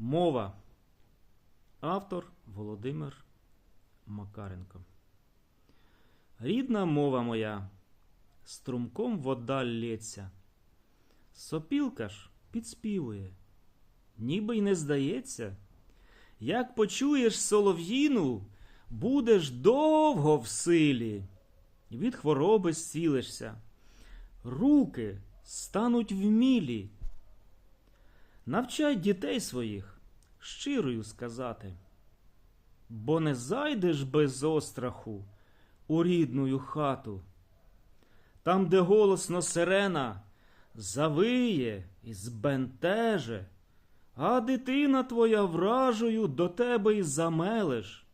Мова. Автор Володимир Макаренко. Рідна мова моя, струмком вода лється. Сопілка ж підспівує, ніби й не здається. Як почуєш солов'їну, будеш довго в силі, від хвороби зцілишся. Руки стануть вмілі. Навчай дітей своїх щирою сказати, бо не зайдеш без остраху у рідную хату. Там, де голосно сирена завиє і збентеже, а дитина твоя вражою до тебе й замелеш.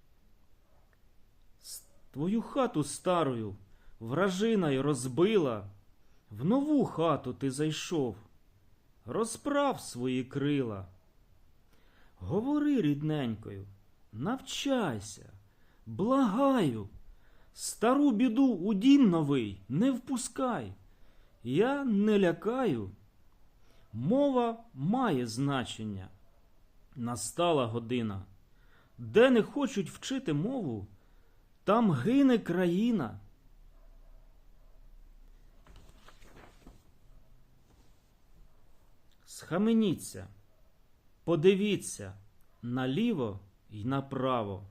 Твою хату старою вражина й розбила, в нову хату ти зайшов, розправ свої крила. Говори рідненькою, навчайся, благаю, стару біду у дім новий не впускай. Я не лякаю. Мова має значення. Настала година. Де не хочуть вчити мову, там гине країна. Схаменіться, подивіться наліво й направо.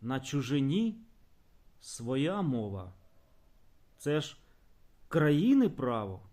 На чужині своя мова. Це ж країни право.